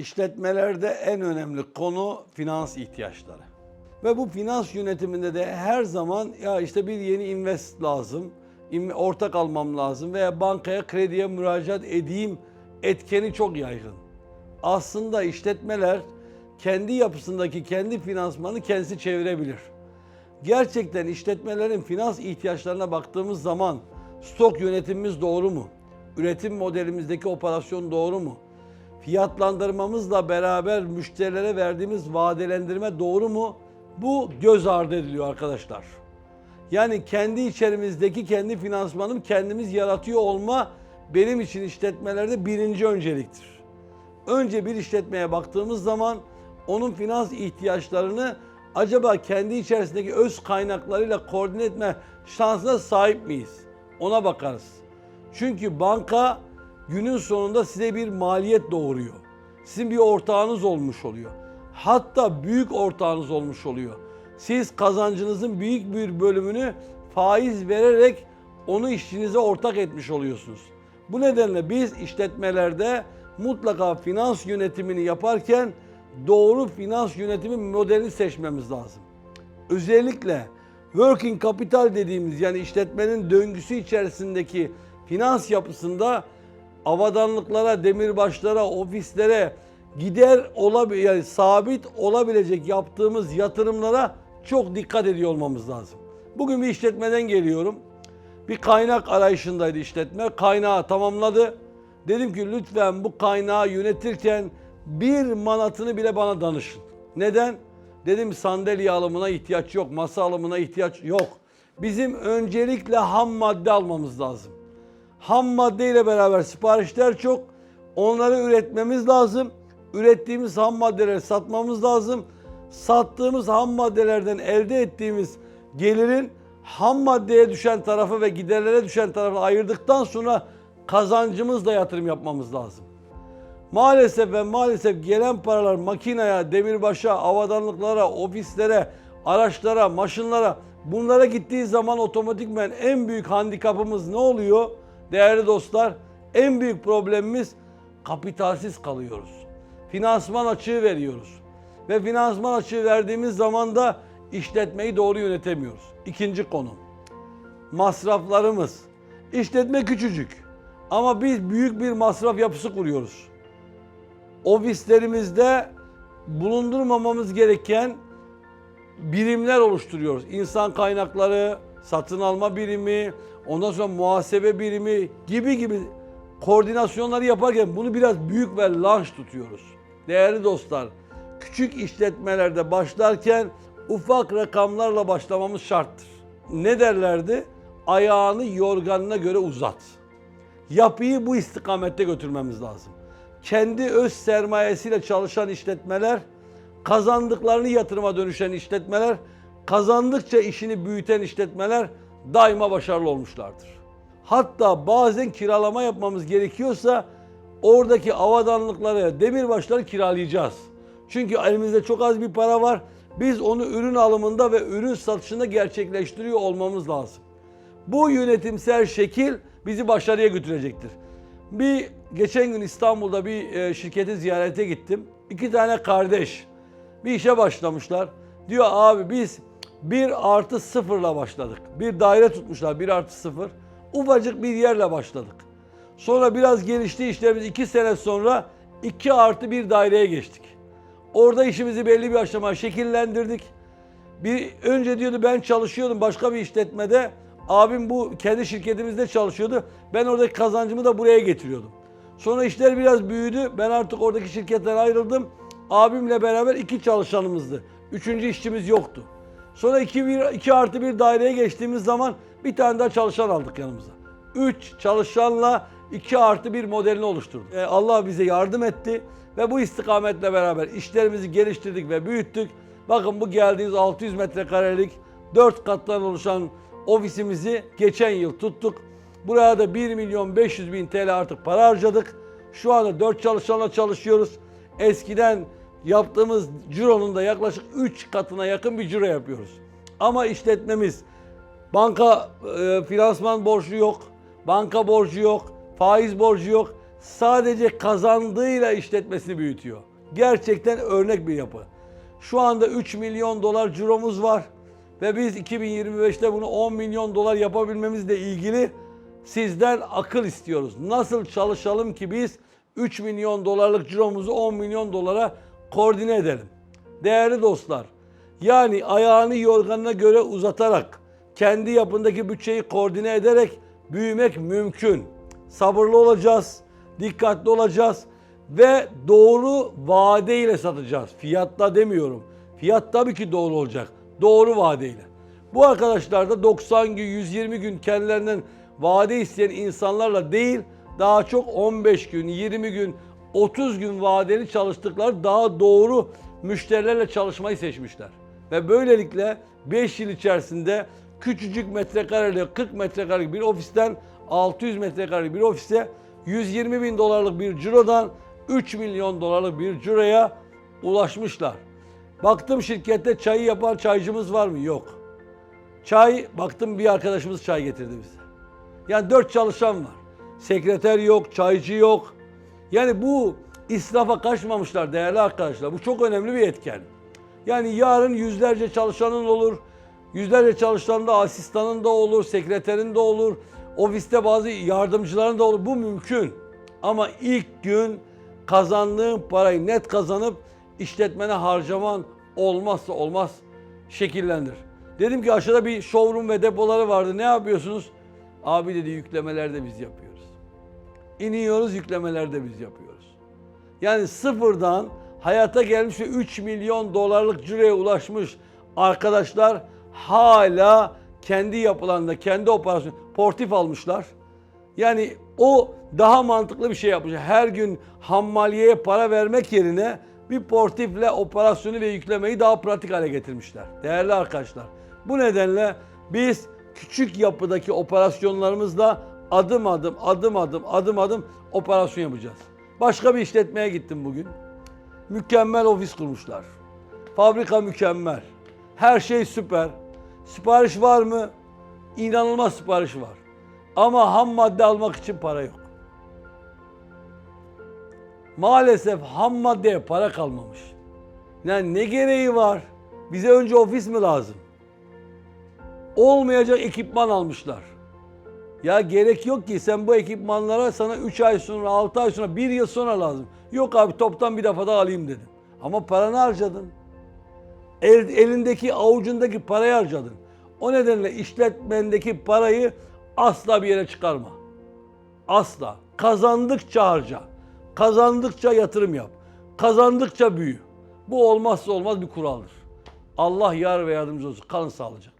İşletmelerde en önemli konu finans ihtiyaçları. Ve bu finans yönetiminde de her zaman ya işte bir yeni invest lazım, ortak almam lazım veya bankaya krediye müracaat edeyim etkeni çok yaygın. Aslında işletmeler kendi yapısındaki kendi finansmanı kendisi çevirebilir. Gerçekten işletmelerin finans ihtiyaçlarına baktığımız zaman stok yönetimimiz doğru mu? Üretim modelimizdeki operasyon doğru mu? Fiyatlandırmamızla beraber müşterilere verdiğimiz vadelendirme doğru mu? Bu göz ardı ediliyor arkadaşlar. Yani kendi içerimizdeki kendi finansmanım kendimiz yaratıyor olma benim için işletmelerde birinci önceliktir. Önce bir işletmeye baktığımız zaman onun finans ihtiyaçlarını acaba kendi içerisindeki öz kaynaklarıyla koordine etme şansına sahip miyiz? Ona bakarız. Çünkü banka günün sonunda size bir maliyet doğuruyor. Sizin bir ortağınız olmuş oluyor. Hatta büyük ortağınız olmuş oluyor. Siz kazancınızın büyük bir bölümünü faiz vererek onu işçinize ortak etmiş oluyorsunuz. Bu nedenle biz işletmelerde mutlaka finans yönetimini yaparken doğru finans yönetimi modelini seçmemiz lazım. Özellikle working capital dediğimiz yani işletmenin döngüsü içerisindeki finans yapısında avadanlıklara, demirbaşlara, ofislere gider olabil yani sabit olabilecek yaptığımız yatırımlara çok dikkat ediyor olmamız lazım. Bugün bir işletmeden geliyorum. Bir kaynak arayışındaydı işletme. Kaynağı tamamladı. Dedim ki lütfen bu kaynağı yönetirken bir manatını bile bana danışın. Neden? Dedim sandalye alımına ihtiyaç yok, masa alımına ihtiyaç yok. Bizim öncelikle ham madde almamız lazım. Ham madde ile beraber siparişler çok. Onları üretmemiz lazım. Ürettiğimiz ham maddeleri satmamız lazım. Sattığımız ham maddelerden elde ettiğimiz gelirin ham maddeye düşen tarafı ve giderlere düşen tarafı ayırdıktan sonra kazancımızla yatırım yapmamız lazım. Maalesef ve maalesef gelen paralar makinaya, demirbaşa, avadanlıklara, ofislere, araçlara, maşınlara bunlara gittiği zaman otomatikmen en büyük handikapımız ne oluyor? Değerli dostlar, en büyük problemimiz kapitalsiz kalıyoruz. Finansman açığı veriyoruz. Ve finansman açığı verdiğimiz zaman da işletmeyi doğru yönetemiyoruz. İkinci konu. Masraflarımız. İşletme küçücük. Ama biz büyük bir masraf yapısı kuruyoruz ofislerimizde bulundurmamamız gereken birimler oluşturuyoruz. İnsan kaynakları, satın alma birimi, ondan sonra muhasebe birimi gibi gibi koordinasyonları yaparken bunu biraz büyük ve large tutuyoruz. Değerli dostlar, küçük işletmelerde başlarken ufak rakamlarla başlamamız şarttır. Ne derlerdi? Ayağını yorganına göre uzat. Yapıyı bu istikamette götürmemiz lazım kendi öz sermayesiyle çalışan işletmeler, kazandıklarını yatırıma dönüşen işletmeler, kazandıkça işini büyüten işletmeler daima başarılı olmuşlardır. Hatta bazen kiralama yapmamız gerekiyorsa oradaki avadanlıkları, demirbaşları kiralayacağız. Çünkü elimizde çok az bir para var. Biz onu ürün alımında ve ürün satışında gerçekleştiriyor olmamız lazım. Bu yönetimsel şekil bizi başarıya götürecektir. Bir geçen gün İstanbul'da bir e, şirketi ziyarete gittim. İki tane kardeş bir işe başlamışlar. Diyor abi biz bir artı sıfırla başladık. Bir daire tutmuşlar bir artı sıfır. Ufacık bir yerle başladık. Sonra biraz gelişti işlerimiz iki sene sonra iki artı bir daireye geçtik. Orada işimizi belli bir aşamaya şekillendirdik. Bir önce diyordu ben çalışıyordum başka bir işletmede. Abim bu kendi şirketimizde çalışıyordu. Ben oradaki kazancımı da buraya getiriyordum. Sonra işler biraz büyüdü. Ben artık oradaki şirketten ayrıldım. Abimle beraber iki çalışanımızdı. Üçüncü işçimiz yoktu. Sonra iki, bir, iki artı bir daireye geçtiğimiz zaman bir tane daha çalışan aldık yanımıza. Üç çalışanla iki artı bir modelini oluşturduk. Ee, Allah bize yardım etti ve bu istikametle beraber işlerimizi geliştirdik ve büyüttük. Bakın bu geldiğiniz 600 metrekarelik 4 kattan oluşan ofisimizi geçen yıl tuttuk. Buraya da 1 milyon 500 bin TL artık para harcadık. Şu anda 4 çalışanla çalışıyoruz. Eskiden yaptığımız cironun da yaklaşık 3 katına yakın bir ciro yapıyoruz. Ama işletmemiz banka e, finansman borcu yok, banka borcu yok, faiz borcu yok. sadece kazandığıyla işletmesini büyütüyor. Gerçekten örnek bir yapı. Şu anda 3 milyon dolar ciromuz var ve biz 2025'te bunu 10 milyon dolar yapabilmemizle ilgili sizden akıl istiyoruz. Nasıl çalışalım ki biz 3 milyon dolarlık ciromuzu 10 milyon dolara koordine edelim. Değerli dostlar, yani ayağını yorganına göre uzatarak, kendi yapındaki bütçeyi koordine ederek büyümek mümkün. Sabırlı olacağız, dikkatli olacağız ve doğru vadeyle satacağız. Fiyatla demiyorum. Fiyat tabii ki doğru olacak. Doğru vadeyle. Bu arkadaşlar da 90 gün, 120 gün kendilerinden vade isteyen insanlarla değil, daha çok 15 gün, 20 gün, 30 gün vadeli çalıştıkları daha doğru müşterilerle çalışmayı seçmişler. Ve böylelikle 5 yıl içerisinde küçücük metrekareli 40 metrekarelik bir ofisten 600 metrekarelik bir ofise 120 bin dolarlık bir cirodan 3 milyon dolarlık bir ciroya ulaşmışlar. Baktım şirkette çayı yapan çaycımız var mı? Yok. Çay, baktım bir arkadaşımız çay getirdi bize. Yani dört çalışan var. Sekreter yok, çaycı yok. Yani bu israfa kaçmamışlar değerli arkadaşlar. Bu çok önemli bir etken. Yani yarın yüzlerce çalışanın olur. Yüzlerce çalışanın da asistanın da olur, sekreterin de olur. Ofiste bazı yardımcıların da olur. Bu mümkün. Ama ilk gün kazandığın parayı net kazanıp işletmene harcaman olmazsa olmaz şekillendir. Dedim ki aşağıda bir showroom ve depoları vardı. Ne yapıyorsunuz? Abi dedi yüklemeler de biz yapıyoruz. İniyoruz yüklemeler de biz yapıyoruz. Yani sıfırdan hayata gelmiş ve 3 milyon dolarlık ciroya ulaşmış arkadaşlar hala kendi yapılarında, kendi operasyon portif almışlar. Yani o daha mantıklı bir şey yapmış. Her gün hammaliyeye para vermek yerine bir portifle operasyonu ve yüklemeyi daha pratik hale getirmişler. Değerli arkadaşlar. Bu nedenle biz küçük yapıdaki operasyonlarımızla adım adım adım adım adım adım operasyon yapacağız. Başka bir işletmeye gittim bugün. Mükemmel ofis kurmuşlar. Fabrika mükemmel. Her şey süper. Sipariş var mı? İnanılmaz sipariş var. Ama ham madde almak için para yok. Maalesef ham maddeye para kalmamış. Yani ne gereği var? Bize önce ofis mi lazım? Olmayacak ekipman almışlar. Ya gerek yok ki sen bu ekipmanlara sana 3 ay sonra, 6 ay sonra, 1 yıl sonra lazım. Yok abi toptan bir defada alayım dedim. Ama paranı harcadın. El, elindeki avucundaki parayı harcadın. O nedenle işletmendeki parayı asla bir yere çıkarma. Asla. Kazandıkça harca. Kazandıkça yatırım yap. Kazandıkça büyü. Bu olmazsa olmaz bir kuraldır. Allah yar ve yardımcı olsun. Kalın sağlıcakla.